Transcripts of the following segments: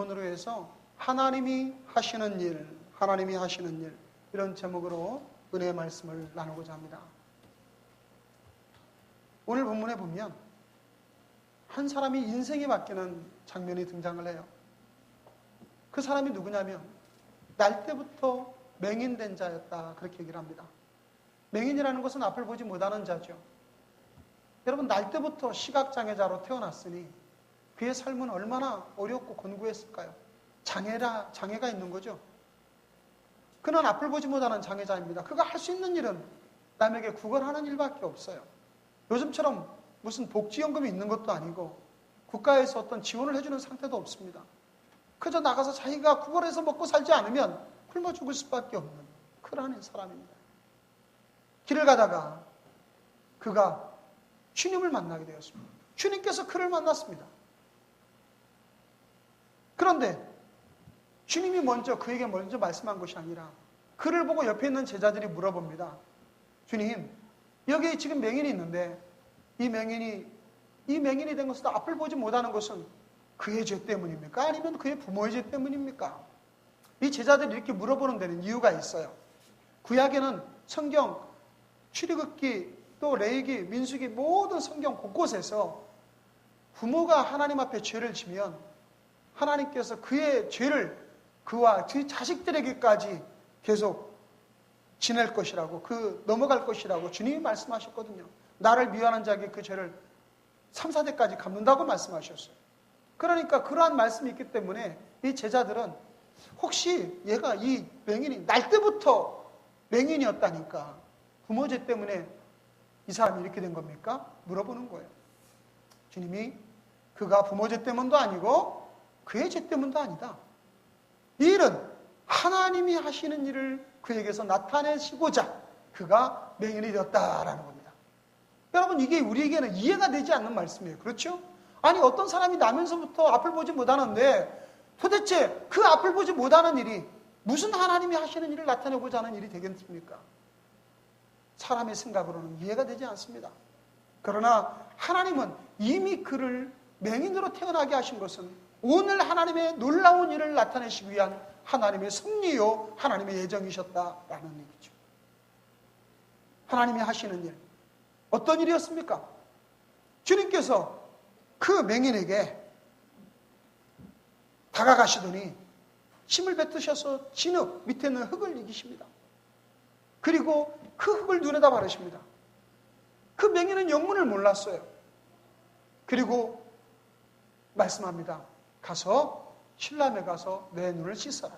본으로 해서 하나님이 하시는 일, 하나님이 하시는 일 이런 제목으로 은혜의 말씀을 나누고자 합니다. 오늘 본문에 보면 한 사람이 인생이 바뀌는 장면이 등장을 해요. 그 사람이 누구냐면 날 때부터 맹인된 자였다 그렇게 얘기를 합니다. 맹인이라는 것은 앞을 보지 못하는 자죠. 여러분 날 때부터 시각장애자로 태어났으니 그의 삶은 얼마나 어렵고 곤고했을까요? 장애라 장애가 있는 거죠. 그는 앞을 보지 못하는 장애자입니다. 그가 할 수 있는 일은 남에게 구걸하는 일밖에 없어요. 요즘처럼 무슨 복지연금이 있는 것도 아니고 국가에서 어떤 지원을 해주는 상태도 없습니다. 그저 나가서 자기가 구걸해서 먹고 살지 않으면 굶어 죽을 수밖에 없는 그러한 사람입니다. 길을 가다가 그가 주님을 만나게 되었습니다. 주님께서 그를 만났습니다. 그런데 주님이 먼저 그에게 먼저 말씀한 것이 아니라 그를 보고 옆에 있는 제자들이 물어봅니다. 주님, 여기 지금 맹인이 있는데 이 맹인이 이 맹인이 된 것은 앞을 보지 못하는 것은 그의 죄 때문입니까? 아니면 그의 부모의 죄 때문입니까? 이 제자들이 이렇게 물어보는 데는 이유가 있어요. 구약에는 성경 출애굽기 또 레이기 민수기 모든 성경 곳곳에서 부모가 하나님 앞에 죄를 지면 하나님께서 그의 죄를 그와 그 자식들에게까지 계속 지낼 것이라고 그 넘어갈 것이라고 주님이 말씀하셨거든요. 나를 미워하는 자에게 그 죄를 3, 4대까지 갚는다고 말씀하셨어요. 그러니까 그러한 말씀이 있기 때문에 이 제자들은 혹시 얘가 이 맹인이 날 때부터 맹인이었다니까 부모 죄 때문에 이 사람이 이렇게 된 겁니까? 물어보는 거예요. 주님이 그가 부모 죄 때문도 아니고 그의 죄 때문도 아니다. 이 일은 하나님이 하시는 일을 그에게서 나타내시고자 그가 맹인이 되었다라는 겁니다. 여러분 이게 우리에게는 이해가 되지 않는 말씀이에요. 그렇죠? 아니 어떤 사람이 나면서부터 앞을 보지 못하는데 도대체 그 앞을 보지 못하는 일이 무슨 하나님이 하시는 일을 나타내고자 하는 일이 되겠습니까? 사람의 생각으로는 이해가 되지 않습니다. 그러나 하나님은 이미 그를 맹인으로 태어나게 하신 것은 오늘 하나님의 놀라운 일을 나타내시기 위한 하나님의 섭리요, 하나님의 예정이셨다라는 얘기죠. 하나님이 하시는 일. 어떤 일이었습니까? 주님께서 그 맹인에게 다가가시더니 힘을 뱉으셔서 진흙 밑에 있는 흙을 이기십니다. 그리고 그 흙을 눈에다 바르십니다. 그 맹인은 영문을 몰랐어요. 그리고 말씀합니다. 가서 신람에 가서 내 눈을 씻어라.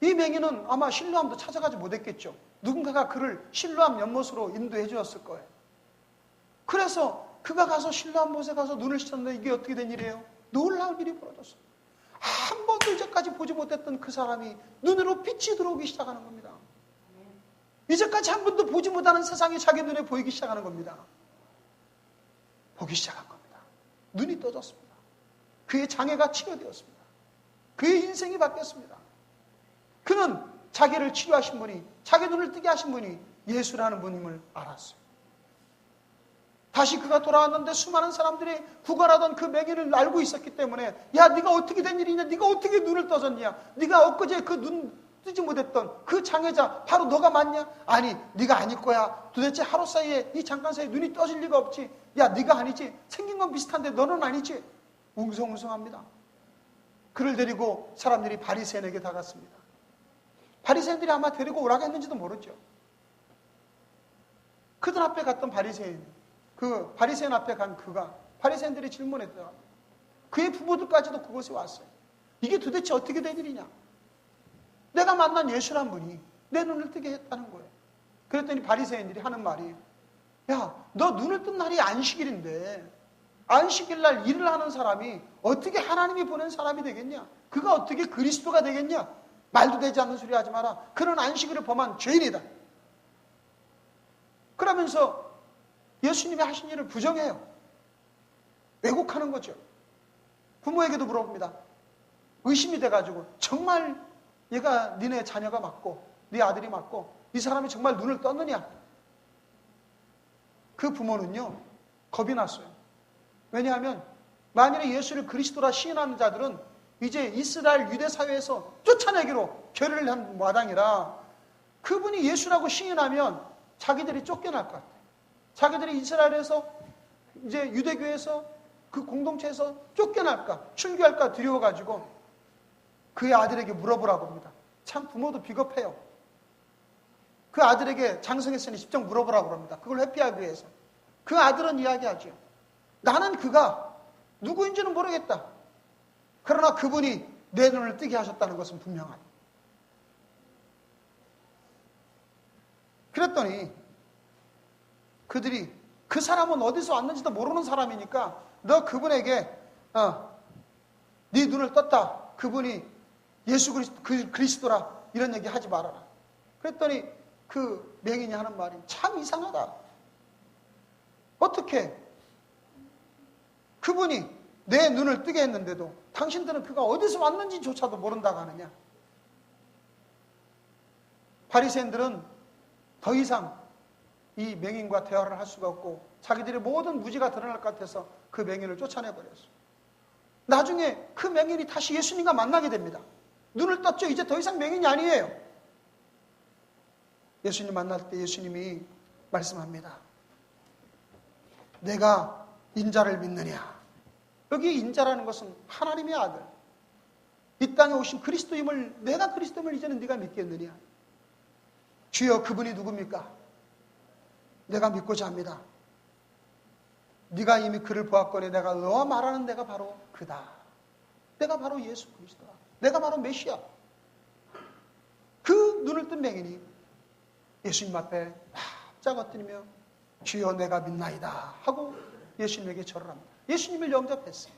이 맹인은 아마 신루함도 찾아가지 못했겠죠. 누군가가 그를 신루함 연못으로 인도해 주었을 거예요. 그래서 그가 가서 신루함 못에 가서 눈을 씻었는데 이게 어떻게 된 일이에요? 놀라운 일이 벌어졌어요. 한 번도 이제까지 보지 못했던 그 사람이 눈으로 빛이 들어오기 시작하는 겁니다. 이제까지 한 번도 보지 못하는 세상이 자기 눈에 보이기 시작하는 겁니다. 보기 시작한 겁니다. 눈이 떠졌습니다. 그의 장애가 치료되었습니다. 그의 인생이 바뀌었습니다. 그는 자기를 치료하신 분이, 자기 눈을 뜨게 하신 분이 예수라는 분임을 알았어요. 다시 그가 돌아왔는데 수많은 사람들이 구걸하던 그 맹인을 알고 있었기 때문에 야 네가 어떻게 된 일이냐 네가 어떻게 눈을 떠졌냐 네가 엊그제 그 눈 뜨지 못했던 그 장애자 바로 너가 맞냐 아니 네가 아닐 거야 도대체 하루 사이에 이 잠깐 사이에 눈이 떠질 리가 없지 야 네가 아니지 생긴 건 비슷한데 너는 아니지 웅성웅성합니다 그를 데리고 사람들이 바리새인에게 다갔습니다 바리새인들이 아마 데리고 오라고 했는지도 모르죠 그들 앞에 갔던 바리새인 그 바리새인 앞에 간 그가 바리새인들이 질문했더라. 그의 부모들까지도 그곳에 왔어요. 이게 도대체 어떻게 된 일이냐? 내가 만난 예수란 분이 내 눈을 뜨게 했다는 거예요. 그랬더니 바리새인들이 하는 말이 야, 너 눈을 뜬 날이 안식일인데 안식일 날 일을 하는 사람이 어떻게 하나님이 보낸 사람이 되겠냐? 그가 어떻게 그리스도가 되겠냐? 말도 되지 않는 소리 하지 마라. 그런 안식일을 범한 죄인이다. 그러면서 예수님이 하신 일을 부정해요. 왜곡하는 거죠. 부모에게도 물어봅니다. 의심이 돼가지고 정말 얘가 니네 자녀가 맞고 네 아들이 맞고 이 사람이 정말 눈을 떴느냐? 그 부모는요 겁이 났어요. 왜냐하면 만일에 예수를 그리스도라 시인하는 자들은 이제 이스라엘 유대 사회에서 쫓아내기로 결의를 한 마당이라 그분이 예수라고 시인하면 자기들이 쫓겨날 것 같아요. 자기들이 이스라엘에서 이제 유대교에서 그 공동체에서 쫓겨날까 출교할까 두려워가지고 그의 아들에게 물어보라고 합니다. 참 부모도 비겁해요. 그 아들에게 장성했으니 직접 물어보라고 합니다. 그걸 회피하기 위해서. 그 아들은 이야기하죠. 나는 그가 누구인지는 모르겠다. 그러나 그분이 내 눈을 뜨게 하셨다는 것은 분명하다. 그랬더니 그들이 그 사람은 어디서 왔는지도 모르는 사람이니까 너 그분에게 어, 네 눈을 떴다. 그분이 예수 그 그리스도라 이런 얘기 하지 말아라. 그랬더니 그 맹인이 하는 말이 참 이상하다. 어떻게 그분이 내 눈을 뜨게 했는데도 당신들은 그가 어디서 왔는지조차도 모른다고 하느냐? 바리새인들은 더 이상 이 맹인과 대화를 할 수가 없고 자기들의 모든 무지가 드러날 것 같아서 그 맹인을 쫓아내 버렸어. 나중에 그 맹인이 다시 예수님과 만나게 됩니다. 눈을 떴죠. 이제 더 이상 맹인이 아니에요. 예수님 만날 때 예수님이 말씀합니다. 내가 인자를 믿느냐? 여기 인자라는 것은 하나님의 아들. 이 땅에 오신 그리스도임을 내가 그리스도임을 이제는 네가 믿겠느냐? 주여 그분이 누굽니까? 내가 믿고자 합니다. 네가 이미 그를 보았거니 내가 너와 말하는 내가 바로 그다. 내가 바로 예수 그리스도다. 내가 바로 메시아. 그 눈을 뜬 맹인이 예수님 앞에 납작 엎드리며 주여 내가 믿나이다 하고 예수님에게 절을 합니다. 예수님을 영접했어요.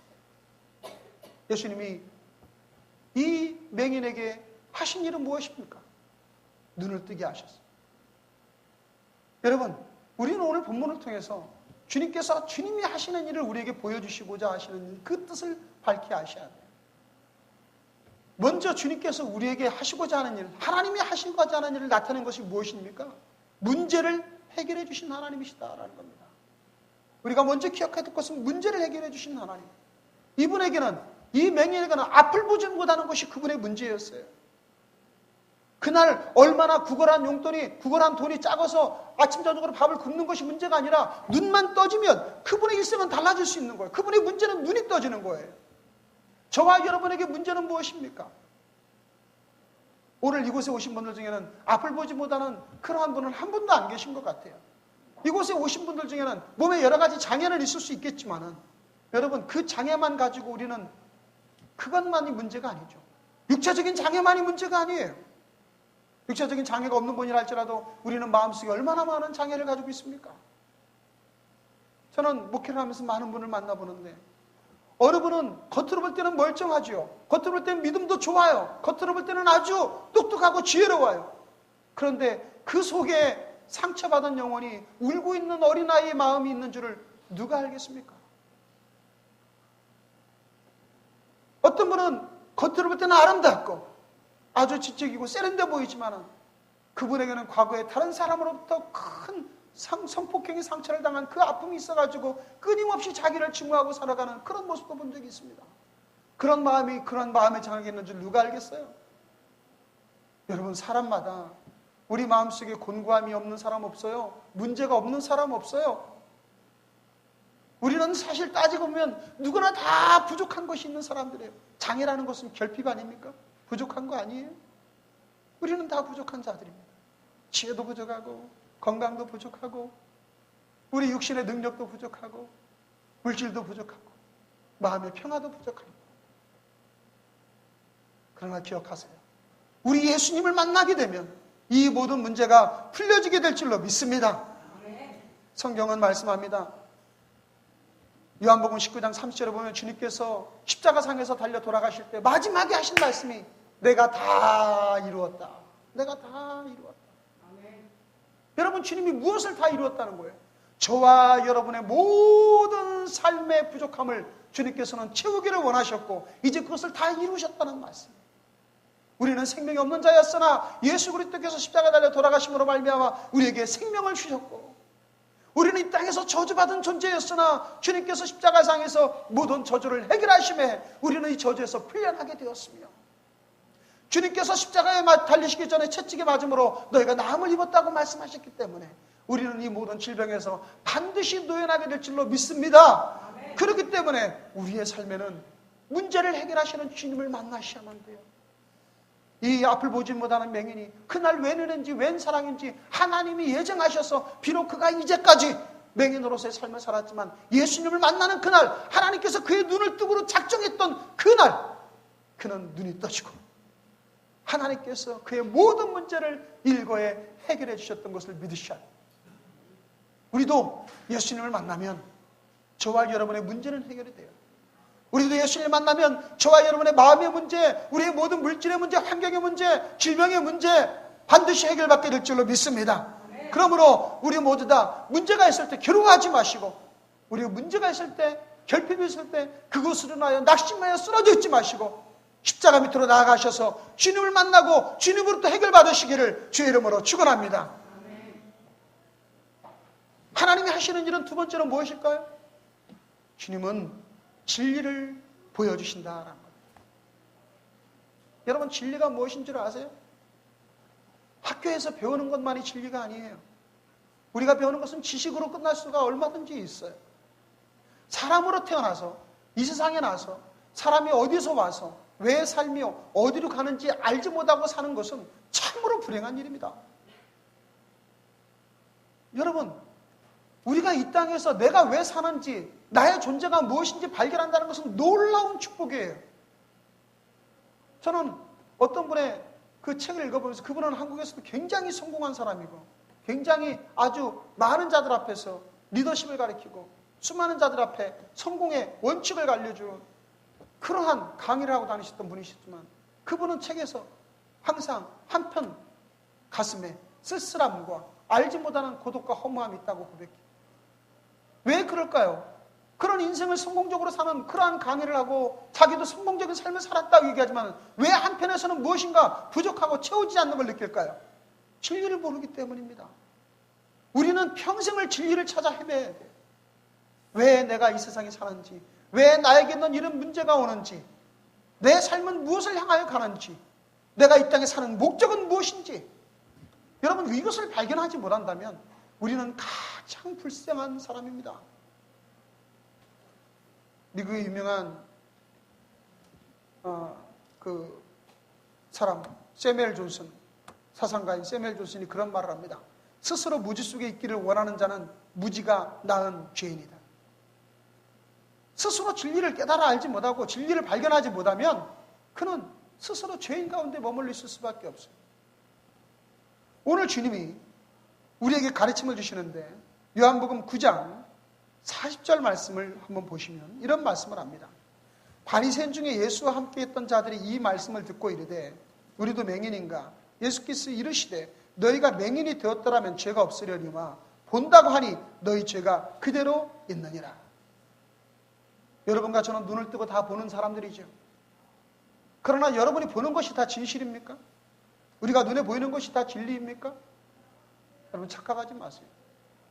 예수님이 이 맹인에게 하신 일은 무엇입니까? 눈을 뜨게 하셨어요. 여러분, 우리는 오늘 본문을 통해서 주님께서 주님이 하시는 일을 우리에게 보여주시고자 하시는 그 뜻을 밝히 아셔야 돼요. 먼저 주님께서 우리에게 하시고자 하는 일, 하나님이 하시고자 하는 일을 나타낸 것이 무엇입니까? 문제를 해결해 주신 하나님이시다라는 겁니다. 우리가 먼저 기억해야 될 것은 문제를 해결해 주신 하나님. 이분에게는 이 맹인에게는 앞을 보지 못하는 것이 그분의 문제였어요. 그날 얼마나 구걸한 용돈이 구걸한 돈이 작아서 아침 저녁으로 밥을 굶는 것이 문제가 아니라 눈만 떠지면 그분의 일생은 달라질 수 있는 거예요. 그분의 문제는 눈이 떠지는 거예요. 저와 여러분에게 문제는 무엇입니까? 오늘 이곳에 오신 분들 중에는 앞을 보지 못하는 그러한 분은 한 분도 안 계신 것 같아요. 이곳에 오신 분들 중에는 몸에 여러 가지 장애는 있을 수 있겠지만은 여러분 그 장애만 가지고 우리는 그것만이 문제가 아니죠. 육체적인 장애만이 문제가 아니에요. 육체적인 장애가 없는 분이라 할지라도 우리는 마음속에 얼마나 많은 장애를 가지고 있습니까? 저는 목회를 하면서 많은 분을 만나보는데 어느 분은 겉으로 볼 때는 멀쩡하지요. 겉으로 볼 때는 믿음도 좋아요. 겉으로 볼 때는 아주 똑똑하고 지혜로워요. 그런데 그 속에 상처받은 영혼이 울고 있는 어린아이의 마음이 있는 줄을 누가 알겠습니까? 어떤 분은 겉으로 볼 때는 아름답고 아주 지적이고 세련돼 보이지만 그분에게는 과거에 다른 사람으로부터 큰 성, 성폭행의 상처를 당한 그 아픔이 있어가지고 끊임없이 자기를 증오하고 살아가는 그런 모습도 본 적이 있습니다. 그런 마음이 그런 마음에 장악이 있는 줄 누가 알겠어요? 여러분 사람마다 우리 마음속에 곤고함이 없는 사람 없어요. 문제가 없는 사람 없어요. 우리는 사실 따지고 보면 누구나 다 부족한 것이 있는 사람들이에요. 장애라는 것은 결핍 아닙니까? 부족한 거 아니에요? 우리는 다 부족한 자들입니다. 지혜도 부족하고 건강도 부족하고 우리 육신의 능력도 부족하고 물질도 부족하고 마음의 평화도 부족합니다. 그러나 기억하세요. 우리 예수님을 만나게 되면 이 모든 문제가 풀려지게 될 줄로 믿습니다. 성경은 말씀합니다. 요한복음 19장 30절에 보면 주님께서 십자가상에서 달려 돌아가실 때 마지막에 하신 말씀이 내가 다 이루었다. 내가 다 이루었다. 여러분 주님이 무엇을 다 이루었다는 거예요? 저와 여러분의 모든 삶의 부족함을 주님께서는 채우기를 원하셨고 이제 그것을 다 이루셨다는 말씀. 우리는 생명이 없는 자였으나 예수 그리스도께서 십자가 달려 돌아가심으로 말미암아 우리에게 생명을 주셨고 우리는 이 땅에서 저주받은 존재였으나 주님께서 십자가상에서 모든 저주를 해결하심에 우리는 이 저주에서 풀려나게 되었으며 주님께서 십자가에 달리시기 전에 채찍에 맞음으로 너희가 나음을 입었다고 말씀하셨기 때문에 우리는 이 모든 질병에서 반드시 노연하게 될 줄로 믿습니다. 그렇기 때문에 우리의 삶에는 문제를 해결하시는 주님을 만나셔야만 돼요. 이 앞을 보지 못하는 맹인이 그날 웬 은혜인지 웬 사랑인지 하나님이 예정하셔서 비록 그가 이제까지 맹인으로서의 삶을 살았지만 예수님을 만나는 그날 하나님께서 그의 눈을 뜨고 작정했던 그날 그는 눈이 떠지고 하나님께서 그의 모든 문제를 일거에 해결해 주셨던 것을 믿으셔야 합니다. 우리도 예수님을 만나면 저와 여러분의 문제는 해결이 돼요. 우리도 예수님을 만나면 저와 여러분의 마음의 문제, 우리의 모든 물질의 문제, 환경의 문제, 질병의 문제 반드시 해결받게 될 줄로 믿습니다. 그러므로 우리 모두 다 문제가 있을 때 괴로워하지 마시고 우리가 문제가 있을 때 결핍이 있을 때 그것으로 인하여 낙심하여 쓰러져 있지 마시고 십자가 밑으로 나아가셔서 주님을 만나고 주님으로부터 해결받으시기를 주의 이름으로 축원합니다. 하나님이 하시는 일은 두 번째로 무엇일까요? 주님은 진리를 보여주신다라는 겁니다. 여러분 진리가 무엇인 줄 아세요? 학교에서 배우는 것만이 진리가 아니에요. 우리가 배우는 것은 지식으로 끝날 수가 얼마든지 있어요. 사람으로 태어나서 이 세상에 나서 사람이 어디서 와서 왜 살며 어디로 가는지 알지 못하고 사는 것은 참으로 불행한 일입니다. 여러분, 우리가 이 땅에서 내가 왜 사는지, 나의 존재가 무엇인지 발견한다는 것은 놀라운 축복이에요. 저는 어떤 분의 그 책을 읽어보면서 그분은 한국에서도 굉장히 성공한 사람이고, 굉장히 아주 많은 자들 앞에서 리더십을 가리키고, 수많은 자들 앞에 성공의 원칙을 알려준 그러한 강의를 하고 다니셨던 분이시지만, 그분은 책에서 항상 한편 가슴에 쓸쓸함과 알지 못하는 고독과 허무함이 있다고 고백해요. 왜 그럴까요? 그런 인생을 성공적으로 사는 그러한 강의를 하고 자기도 성공적인 삶을 살았다고 얘기하지만 왜 한편에서는 무엇인가 부족하고 채우지 않는 걸 느낄까요? 진리를 모르기 때문입니다. 우리는 평생을 진리를 찾아 헤매야 돼. 왜 내가 이 세상에 사는지, 왜 나에게는 이런 문제가 오는지, 내 삶은 무엇을 향하여 가는지, 내가 이 땅에 사는 목적은 무엇인지, 여러분 이것을 발견하지 못한다면 우리는 가장 불쌍한 사람입니다. 미국의 유명한 어, 그 사람 세멜 존슨 사상가인 세멜 존슨이 그런 말을 합니다. 스스로 무지 속에 있기를 원하는 자는 무지가 낳은 죄인이다. 스스로 진리를 깨달아 알지 못하고 진리를 발견하지 못하면 그는 스스로 죄인 가운데 머물러 있을 수밖에 없어요. 오늘 주님이 우리에게 가르침을 주시는데 요한복음 9장 40절 말씀을 한번 보시면 이런 말씀을 합니다. 바리새인 중에 예수와 함께 했던 자들이 이 말씀을 듣고 이르되 우리도 맹인인가 예수께서 이르시되 너희가 맹인이 되었더라면 죄가 없으려니와 본다고 하니 너희 죄가 그대로 있느니라. 여러분과 저는 눈을 뜨고 다 보는 사람들이죠. 그러나 여러분이 보는 것이 다 진실입니까? 우리가 눈에 보이는 것이 다 진리입니까? 여러분 착각하지 마세요.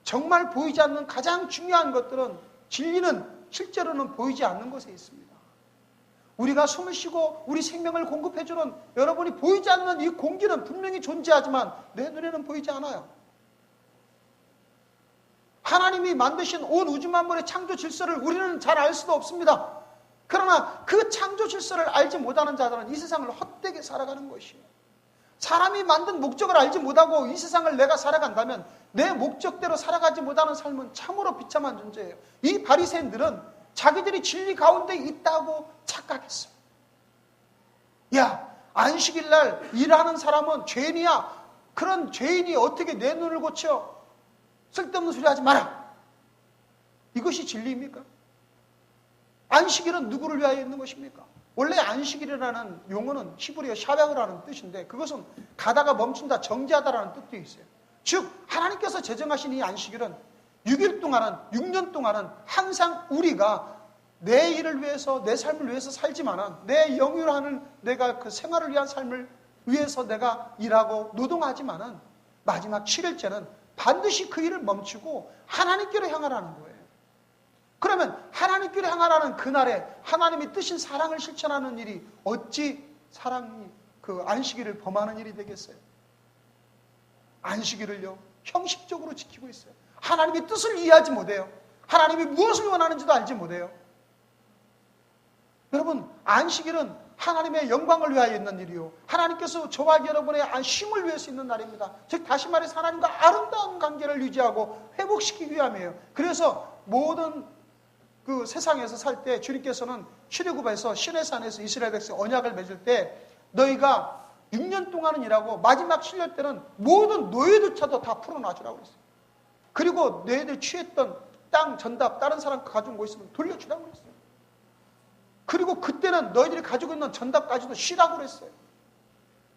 정말 보이지 않는 가장 중요한 것들은 진리는 실제로는 보이지 않는 것에 있습니다. 우리가 숨을 쉬고 우리 생명을 공급해주는 여러분이 보이지 않는 이 공기는 분명히 존재하지만 내 눈에는 보이지 않아요. 하나님이 만드신 온 우주 만물의 창조 질서를 우리는 잘 알 수도 없습니다. 그러나 그 창조 질서를 알지 못하는 자들은 이 세상을 헛되게 살아가는 것이에요. 사람이 만든 목적을 알지 못하고 이 세상을 내가 살아간다면 내 목적대로 살아가지 못하는 삶은 참으로 비참한 존재예요. 이 바리새인들은 자기들이 진리 가운데 있다고 착각했어요. 야, 안식일 날 일하는 사람은 죄인이야. 그런 죄인이 어떻게 내 눈을 고쳐? 쓸데없는 소리 하지 마라. 이것이 진리입니까? 안식일은 누구를 위하여 있는 것입니까? 원래 안식일이라는 용어는 히브리어 샤백이라는 뜻인데 그것은 가다가 멈춘다, 정지하다라는 뜻도 있어요. 즉 하나님께서 제정하신 이 안식일은 6일 동안은 6년 동안은 항상 우리가 내 일을 위해서 내 삶을 위해서 살지만은 내 영유하는 내가 그 생활을 위한 삶을 위해서 내가 일하고 노동하지만은 마지막 7일째는 반드시 그 일을 멈추고 하나님께로 향하라는 거예요. 그러면 하나님께로 향하라는 그날에 하나님이 뜨신 사랑을 실천하는 일이 어찌 사랑이 그 안식일을 범하는 일이 되겠어요? 안식일을요 형식적으로 지키고 있어요. 하나님의 뜻을 이해하지 못해요. 하나님이 무엇을 원하는지도 알지 못해요. 여러분 안식일은 하나님의 영광을 위하여 있는 일이요. 하나님께서 저와 여러분의 쉼을 위해서 있는 날입니다. 즉 다시 말해서 하나님과 아름다운 관계를 유지하고 회복시키기 위함이에요. 그래서 모든 그 세상에서 살 때 주님께서는 출애굽에서 시내산에서 이스라엘 백성 언약을 맺을 때 너희가 6년 동안은 일하고 마지막 7년 때는 모든 노예조차도 다 풀어놔주라고 그랬어요. 그리고 너희들 취했던 땅 전답 다른 사람 가지고 뭐 있으면 돌려주라고 그랬어요. 그리고 그때는 너희들이 가지고 있는 전답까지도 쉬라고 그랬어요.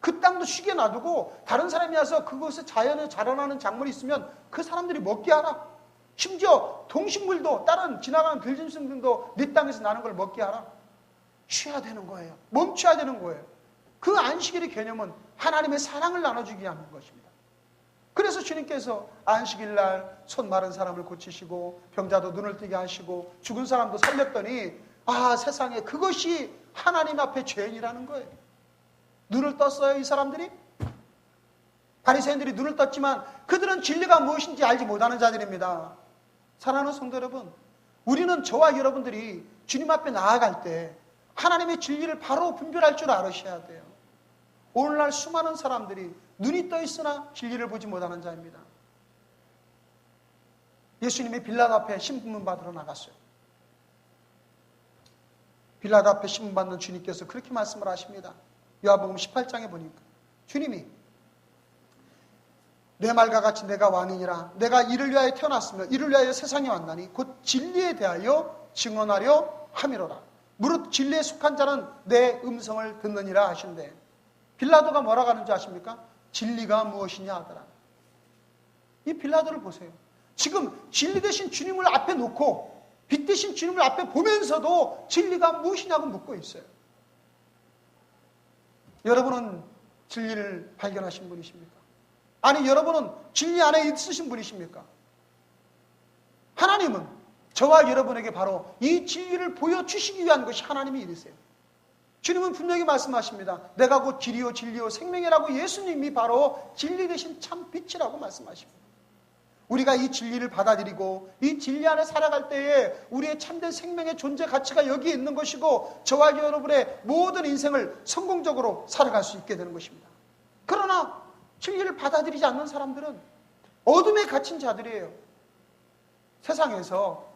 그 땅도 쉬게 놔두고 다른 사람이 와서 그곳에 자연에 자라나는 작물이 있으면 그 사람들이 먹게 하라. 심지어 동식물도 다른 지나가는 들짐승들도 네 땅에서 나는 걸 먹게 하라. 쉬어야 되는 거예요. 멈춰야 되는 거예요. 그 안식일의 개념은 하나님의 사랑을 나눠주기 위한 것입니다. 그래서 주님께서 안식일 날 손 마른 사람을 고치시고 병자도 눈을 뜨게 하시고 죽은 사람도 살렸더니 아, 세상에 그것이 하나님 앞에 죄인이라는 거예요. 눈을 떴어요, 이 사람들이? 바리새인들이 눈을 떴지만 그들은 진리가 무엇인지 알지 못하는 자들입니다. 사랑하는 성도 여러분, 우리는 저와 여러분들이 주님 앞에 나아갈 때 하나님의 진리를 바로 분별할 줄 알으셔야 돼요. 오늘날 수많은 사람들이 눈이 떠 있으나 진리를 보지 못하는 자입니다. 예수님이 빌라 앞에 신분 받으러 나갔어요. 빌라도 앞에 신문받는 주님께서 그렇게 말씀을 하십니다. 요한복음 18장에 보니까 주님이 내 말과 같이 내가 왕이니라 내가 이를 위하여 태어났으며 이를 위하여 세상에 왔나니 곧 진리에 대하여 증언하려 함이로라. 무릇 진리에 속한 자는 내 음성을 듣느니라 하신대. 빌라도가 뭐라고 하는지 아십니까? 진리가 무엇이냐 하더라. 이 빌라도를 보세요. 지금 진리 대신 주님을 앞에 놓고 빛 대신 주님을 앞에 보면서도 진리가 무엇이냐고 묻고 있어요. 여러분은 진리를 발견하신 분이십니까? 아니, 여러분은 진리 안에 있으신 분이십니까? 하나님은 저와 여러분에게 바로 이 진리를 보여주시기 위한 것이 하나님의 일이세요. 주님은 분명히 말씀하십니다. 내가 곧 길이요 진리요 생명이라고 예수님이 바로 진리 대신 참 빛이라고 말씀하십니다. 우리가 이 진리를 받아들이고 이 진리 안에 살아갈 때에 우리의 참된 생명의 존재 가치가 여기에 있는 것이고 저와 여러분의 모든 인생을 성공적으로 살아갈 수 있게 되는 것입니다. 그러나 진리를 받아들이지 않는 사람들은 어둠에 갇힌 자들이에요. 세상에서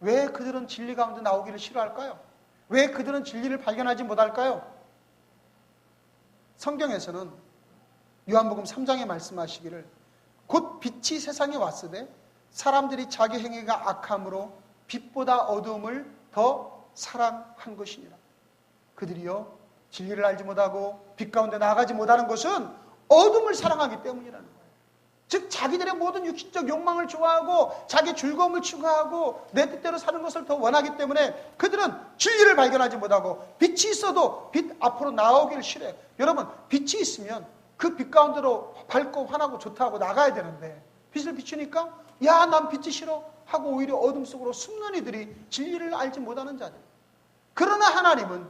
왜 그들은 진리 가운데 나오기를 싫어할까요? 왜 그들은 진리를 발견하지 못할까요? 성경에서는 요한복음 3장에 말씀하시기를 곧 빛이 세상에 왔으되 사람들이 자기 행위가 악함으로 빛보다 어두움을 더 사랑한 것이니라. 그들이요 진리를 알지 못하고 빛 가운데 나가지 못하는 것은 어둠을 사랑하기 때문이라는 거예요. 즉 자기들의 모든 육신적 욕망을 좋아하고 자기 즐거움을 추구하고 내 뜻대로 사는 것을 더 원하기 때문에 그들은 진리를 발견하지 못하고 빛이 있어도 빛 앞으로 나오기를 싫어요. 여러분 빛이 있으면 그 빛 가운데로 밝고 환하고 좋다고 나가야 되는데 빛을 비추니까 야 난 빛이 싫어 하고 오히려 어둠 속으로 숨는 이들이 진리를 알지 못하는 자들. 그러나 하나님은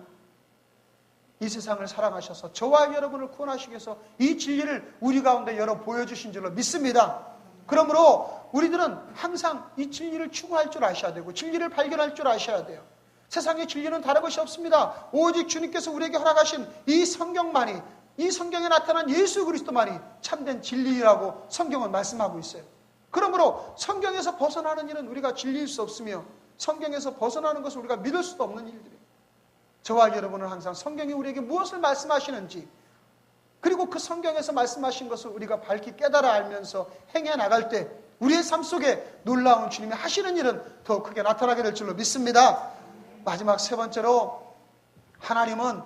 이 세상을 사랑하셔서 저와 여러분을 구원하시기 위해서 이 진리를 우리 가운데 열어 보여주신 줄로 믿습니다. 그러므로 우리들은 항상 이 진리를 추구할 줄 아셔야 되고 진리를 발견할 줄 아셔야 돼요. 세상의 진리는 다른 것이 없습니다. 오직 주님께서 우리에게 허락하신 이 성경만이 이 성경에 나타난 예수 그리스도만이 참된 진리라고 성경은 말씀하고 있어요. 그러므로 성경에서 벗어나는 일은 우리가 진리일 수 없으며 성경에서 벗어나는 것을 우리가 믿을 수도 없는 일들이에요. 저와 여러분은 항상 성경이 우리에게 무엇을 말씀하시는지 그리고 그 성경에서 말씀하신 것을 우리가 밝히 깨달아 알면서 행해 나갈 때 우리의 삶 속에 놀라운 주님이 하시는 일은 더 크게 나타나게 될 줄로 믿습니다. 마지막 세 번째로 하나님은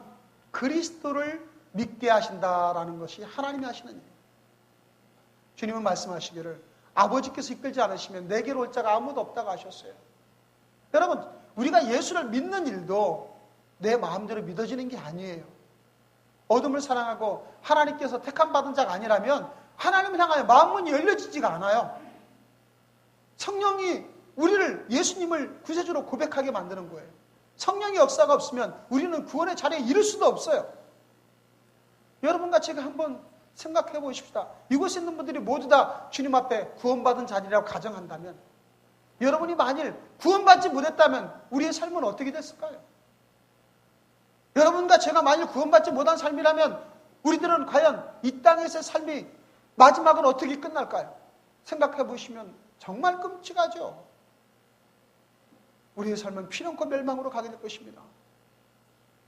그리스도를 믿게 하신다라는 것이 하나님이 하시는 일. 주님은 말씀하시기를 아버지께서 이끌지 않으시면 내게로 올 자가 아무도 없다고 하셨어요. 여러분, 우리가 예수를 믿는 일도 내 마음대로 믿어지는 게 아니에요. 어둠을 사랑하고 하나님께서 택함 받은 자가 아니라면 하나님을 향하여 마음문이 열려지지가 않아요. 성령이 우리를 예수님을 구세주로 고백하게 만드는 거예요. 성령의 역사가 없으면 우리는 구원의 자리에 이를 수도 없어요. 여러분과 제가 한번 생각해 보십시다. 이곳에 있는 분들이 모두 다 주님 앞에 구원받은 자리라고 가정한다면 여러분이 만일 구원받지 못했다면 우리의 삶은 어떻게 됐을까요? 여러분과 제가 만일 구원받지 못한 삶이라면 우리들은 과연 이 땅에서의 삶이 마지막은 어떻게 끝날까요? 생각해 보시면 정말 끔찍하죠. 우리의 삶은 피령코 멸망으로 가게 될 것입니다.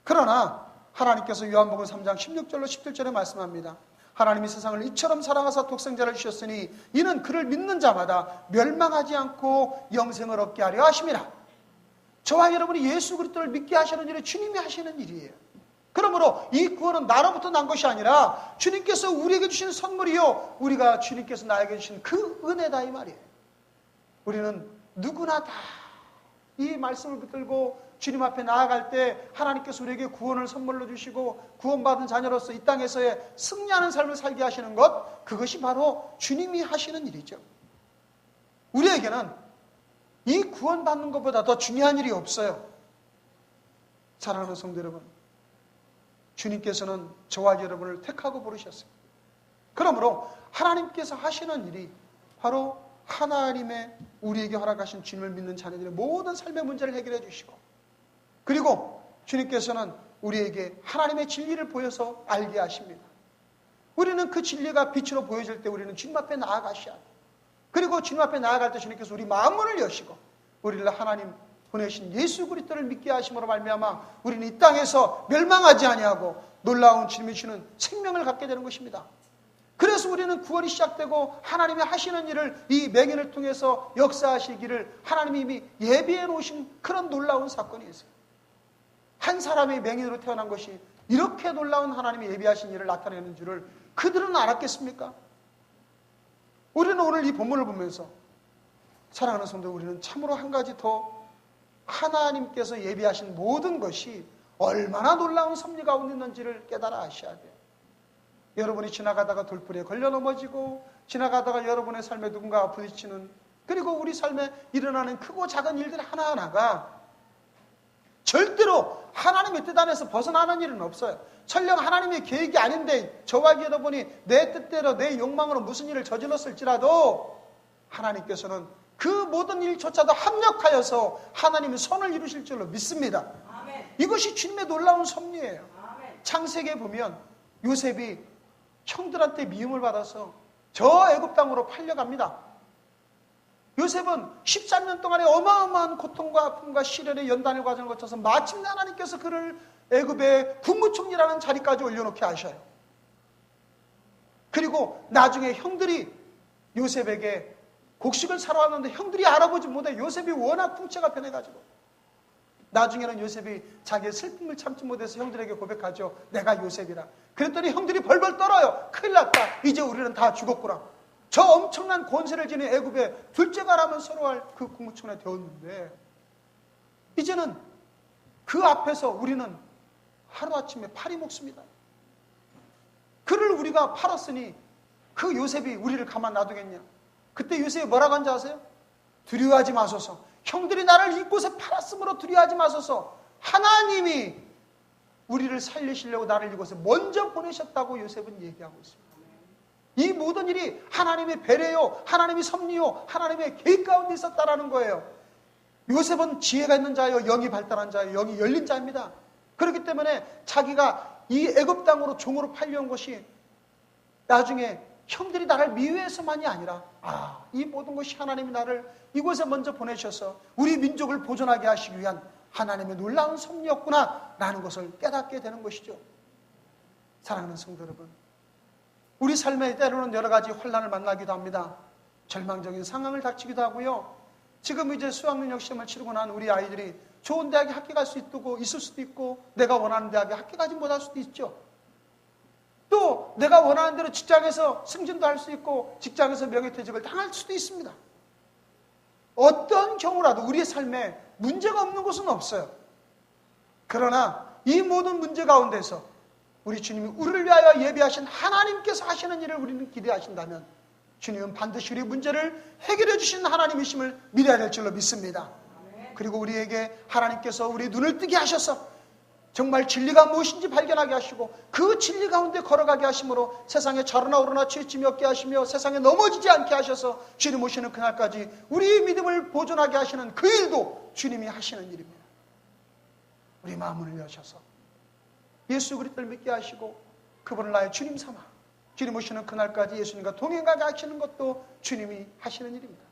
그러나 하나님께서 요한복음 3장 16절로 17절에 말씀합니다. 하나님이 세상을 이처럼 사랑하사 독생자를 주셨으니 이는 그를 믿는 자마다 멸망하지 않고 영생을 얻게 하려 하심이라. 저와 여러분이 예수 그리스도를 믿게 하시는 일이 주님이 하시는 일이에요. 그러므로 이 구원은 나로부터 난 것이 아니라 주님께서 우리에게 주신 선물이요. 우리가 주님께서 나에게 주신 그 은혜다 이 말이에요. 우리는 누구나 다 이 말씀을 붙들고 주님 앞에 나아갈 때 하나님께서 우리에게 구원을 선물로 주시고 구원받은 자녀로서 이 땅에서의 승리하는 삶을 살게 하시는 것 그것이 바로 주님이 하시는 일이죠. 우리에게는 이 구원받는 것보다 더 중요한 일이 없어요. 사랑하는 성도 여러분, 주님께서는 저와 여러분을 택하고 부르셨어요. 그러므로 하나님께서 하시는 일이 바로 하나님의 우리에게 허락하신 주님을 믿는 자녀들의 모든 삶의 문제를 해결해 주시고 그리고 주님께서는 우리에게 하나님의 진리를 보여서 알게 하십니다. 우리는 그 진리가 빛으로 보여질 때 우리는 주님 앞에 나아가셔야 돼요. 그리고 주님 앞에 나아갈 때 주님께서 우리 마음문을 여시고 우리를 하나님 보내신 예수 그리스도를 믿게 하심으로 말미암아 우리는 이 땅에서 멸망하지 아니하고 놀라운 주님이 주는 생명을 갖게 되는 것입니다. 그래서 우리는 구원이 시작되고 하나님이 하시는 일을 이 맹인을 통해서 역사하시기를 하나님이 이미 예비해 놓으신 그런 놀라운 사건이 있어요. 한 사람이 맹인으로 태어난 것이 이렇게 놀라운 하나님이 예비하신 일을 나타내는 줄을 그들은 알았겠습니까? 우리는 오늘 이 본문을 보면서 사랑하는 성도 우리는 참으로 한 가지 더 하나님께서 예비하신 모든 것이 얼마나 놀라운 섭리 가운데 있는지를 깨달아 아셔야 돼요. 여러분이 지나가다가 돌불에 걸려 넘어지고 지나가다가 여러분의 삶에 누군가가 부딪히는 그리고 우리 삶에 일어나는 크고 작은 일들 하나하나가 절대로 하나님의 뜻 안에서 벗어나는 일은 없어요. 설령 하나님의 계획이 아닌데 저와 여러분이 내 뜻대로 내 욕망으로 무슨 일을 저질렀을지라도 하나님께서는 그 모든 일조차도 합력하여서 하나님의 선을 이루실 줄로 믿습니다. 아멘. 이것이 주님의 놀라운 섭리예요. 아멘. 창세기에 보면 요셉이 형들한테 미움을 받아서 저 애굽 땅으로 팔려갑니다. 요셉은 13년 동안에 어마어마한 고통과 아픔과 시련의 연단의 과정을 거쳐서 마침내 하나님께서 그를 애굽의 국무총리라는 자리까지 올려놓게 하셔요. 그리고 나중에 형들이 요셉에게 곡식을 사러 왔는데 형들이 알아보지 못해 요셉이 워낙 풍채가 변해가지고 나중에는 요셉이 자기의 슬픔을 참지 못해서 형들에게 고백하죠. 내가 요셉이라. 그랬더니 형들이 벌벌 떨어요. 큰일 났다. 이제 우리는 다 죽었구나. 저 엄청난 권세를 지닌 애굽의 둘째가라면 서로할 그 국무총리 되었는데 이제는 그 앞에서 우리는 하루아침에 팔이 먹습니다. 그를 우리가 팔았으니 그 요셉이 우리를 가만 놔두겠냐? 그때 요셉이 뭐라고 한지 아세요? 두려워하지 마소서. 형들이 나를 이곳에 팔았으므로 두려워하지 마소서. 하나님이 우리를 살리시려고 나를 이곳에 먼저 보내셨다고 요셉은 얘기하고 있습니다. 이 모든 일이 하나님의 배려요, 하나님의 섭리요, 하나님의 계획 가운데 있었다라는 거예요. 요셉은 지혜가 있는 자요, 영이 발달한 자요, 영이 열린 자입니다. 그렇기 때문에 자기가 이 애굽 땅으로 종으로 팔려온 것이 나중에 형들이 나를 미워해서만이 아니라 아, 이 모든 것이 하나님이 나를 이곳에 먼저 보내셔서 우리 민족을 보존하게 하시기 위한 하나님의 놀라운 섭리였구나 라는 것을 깨닫게 되는 것이죠. 사랑하는 성도 여러분. 우리 삶에 때로는 여러 가지 혼란을 만나기도 합니다. 절망적인 상황을 닥치기도 하고요. 지금 이제 수학능력 시험을 치르고 난 우리 아이들이 좋은 대학에 합격할 수 있고 있을 수도 있고 내가 원하는 대학에 합격하지 못할 수도 있죠. 또 내가 원하는 대로 직장에서 승진도 할 수 있고 직장에서 명예퇴직을 당할 수도 있습니다. 어떤 경우라도 우리의 삶에 문제가 없는 곳은 없어요. 그러나 이 모든 문제 가운데서 우리 주님이 우리를 위하여 예비하신 하나님께서 하시는 일을 우리는 기대하신다면 주님은 반드시 우리 문제를 해결해 주시는 하나님이심을 믿어야 될 줄로 믿습니다. 그리고 우리에게 하나님께서 우리 눈을 뜨게 하셔서 정말 진리가 무엇인지 발견하게 하시고 그 진리 가운데 걸어가게 하심으로 세상에 자르나 오르나 치우침이 없게 하시며 세상에 넘어지지 않게 하셔서 주님 오시는 그날까지 우리의 믿음을 보존하게 하시는 그 일도 주님이 하시는 일입니다. 우리 마음을 여셔서 예수 그리스도를 믿게 하시고 그분을 나의 주님 삼아 주님 오시는 그날까지 예수님과 동행하게 하시는 것도 주님이 하시는 일입니다.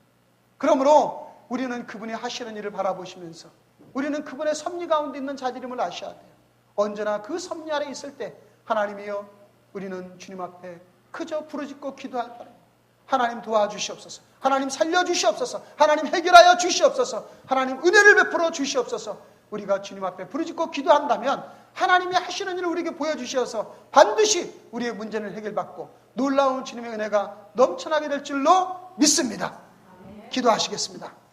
그러므로 우리는 그분이 하시는 일을 바라보시면서 우리는 그분의 섭리 가운데 있는 자들임을 아셔야 돼요. 언제나 그 섭리 아래 있을 때 하나님이여 우리는 주님 앞에 그저 부르짖고 기도할 바랍니다. 하나님 도와주시옵소서. 하나님 살려주시옵소서. 하나님 해결하여 주시옵소서. 하나님 은혜를 베풀어 주시옵소서. 우리가 주님 앞에 부르짖고 기도한다면 하나님이 하시는 일을 우리에게 보여주셔서 반드시 우리의 문제를 해결받고 놀라운 주님의 은혜가 넘쳐나게 될 줄로 믿습니다. 기도하시겠습니다.